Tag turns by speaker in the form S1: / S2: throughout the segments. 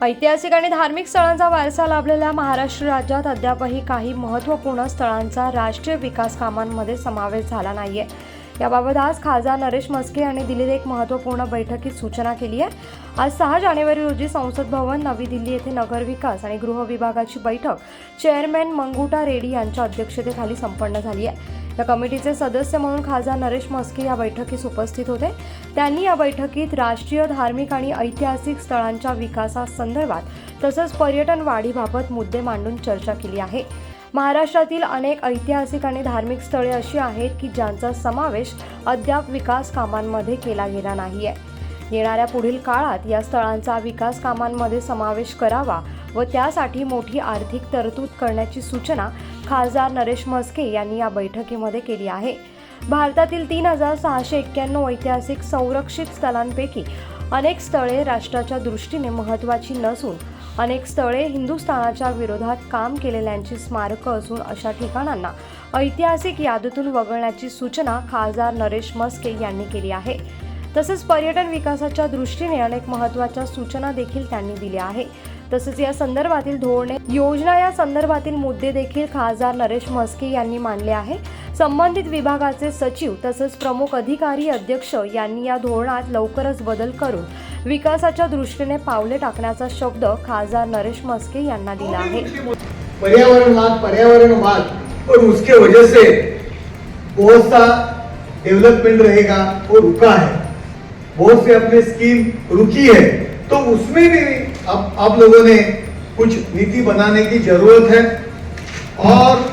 S1: ऐतिहासिक आणि धार्मिक स्थळांचा वारसा लाभलेल्या महाराष्ट्र राज्यात अद्यापही काही महत्त्वपूर्ण स्थळांचा राष्ट्रीय विकास कामांमध्ये समावेश झाला नाही आहे याबाबत आज खासदार नरेश मस्के यांनी दिलेली एक महत्त्वपूर्ण बैठकीत सूचना केली आहे. आज सहा जानेवारी रोजी संसद भवन नवी दिल्ली येथे नगर विकास आणि गृह विभागाची बैठक चेअरमॅन मंगुटा रेड्डी यांच्या अध्यक्षतेखाली संपन्न झाली आहे. या कमिटीचे सदस्य म्हणून खासदार नरेश मस्के या बैठकीस उपस्थित होते. त्यांनी या बैठकीत राष्ट्रीय धार्मिक आणि ऐतिहासिक स्थळांच्या विकासासंदर्भात तसंच पर्यटन वाढीबाबत मुद्दे मांडून चर्चा केली आहे. महाराष्ट्रातील अनेक ऐतिहासिक आणि धार्मिक स्थळे अशी आहेत की ज्यांचा समावेश अद्याप विकास कामांमध्ये केला गेला नाही आहे येणाऱ्या पुढील काळात या स्थळांचा विकास कामांमध्ये समावेश करावा व त्यासाठी मोठी आर्थिक तरतूद करण्याची सूचना खासदार नरेश म्हस्के यांनी या बैठकीमध्ये केली आहे. भारतातील तीन हजार सहाशे एक्क्याण्णव ऐतिहासिक संरक्षित स्थळांपैकी अनेक स्थळे राष्ट्राच्या दृष्टीने महत्त्वाची नसून अनेक स्थळे हिंदुस्थानाच्या विरोधात काम केलेल्यांची स्मारकं असून अशा ठिकाणांना ऐतिहासिक यादीतून वगळण्याची सूचना खासदार नरेश मस्के यांनी केली आहे. तसेच पर्यटन विकासाच्या दृष्टीने अनेक महत्त्वाच्या सूचना देखील त्यांनी दिल्या आहे. तसेच या संदर्भातील धोरणे योजना या संदर्भातील मुद्दे देखील खासदार नरेश म्हस्के यांनी मांडले आहे संबंधित विभागाचे सचिव तसेच प्रमुख अधिकारी अध्यक्ष यांनी या धोरणात लवकरच बदल करून विकासाच्या दृष्टीने पावले टाकण्याचा शब्द खासदार नरेश मस्के यांना दिला आहे.
S2: पर्यावरणवाद पर्यावरणवाद और उसके वजह से बहुत सा डेवलपमेंट रहेगा वो रुका है. बहुत से अपने स्कीम रुकी है. तो उसमें भी आप, आप लोगों ने कुछ नीति बनाने की जरूरत है और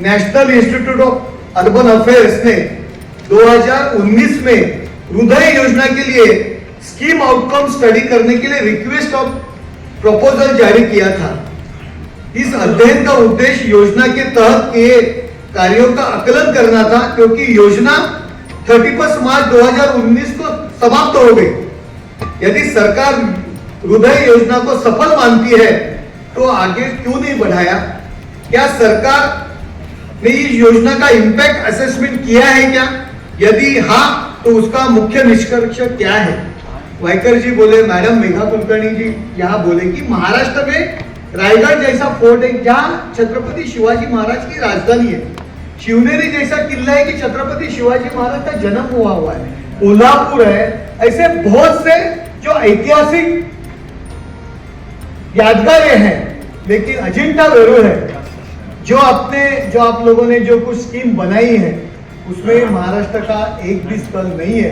S2: National Institute of Urban Affairs ने 2019 में हृदय योजना के लिए स्कीम आउटकम स्टडी करने के लिए रिक्वेस्ट ऑफ़ प्रपोजल जारी किया था। इस अध्ययन का उद्देश्य योजना के तहत किए कार्यों का आकलन करना था, क्योंकि योजना 31 मार्च 2019 को समाप्त हो गई। यदि सरकार हृदय योजना को सफल मानती है तो आगे क्यों नहीं बढ़ाया? क्या सरकार ने इस योजना का इम्पैक्ट असेसमेंट किया है क्या? यदि हाँ तो उसका मुख्य निष्कर्ष क्या है? वाइकर जी बोले, मैडम, मेघा कुलकर्णी जी यहाँ बोले कि महाराष्ट्र में रायगढ़ जैसा फोर्ट है, जहाँ छत्रपति शिवाजी महाराज की राजधानी है। शिवनेरी जैसा किला है कि छत्रपति शिवाजी महाराज का जन्म हुआ हुआ है। कोल्हापुर है, ऐसे बहुत से जो ऐतिहासिक यादगारें हैं, लेकिन अजिंठा वेरूळ है। जो आपने जो आप लोगों ने जो कुछ स्कीम बनाई है उसमें महाराष्ट्र का एक भी स्थल नहीं है।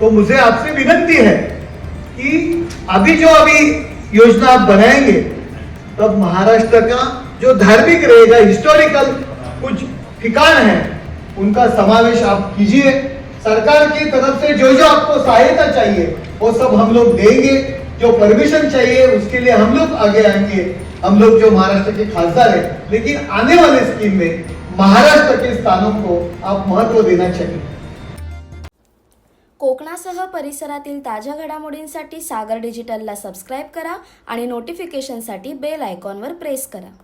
S2: तो मुझे आपसे विनंती है कि अभी जो अभी योजना आप बनाएँगे तब महाराष्ट्र का जो धार्मिक रहेगा हिस्टोरिकल कुछ ठिकान है उनका समावेश आप कीजिए। सरकार की तरफ़ से जो जो आपको सहायता चाहिए वो सब हम लोग देंगे। जो परमिशन चाहिए उसके लिए हम लोग आगे आएँगे। हम लोग जो महाराष्ट्र के खासदार है लेकिन आने वाले स्कीम में महाराष्ट्र के स्थानों को आप महत्त्व देना चाहिए।
S3: कोकणासह परिसरातील ताज्या घडामोडींसाठी सागर डिजिटलला सबस्क्राईब करा आणि नोटिफिकेशनसाठी बेल आयकॉनवर प्रेस करा.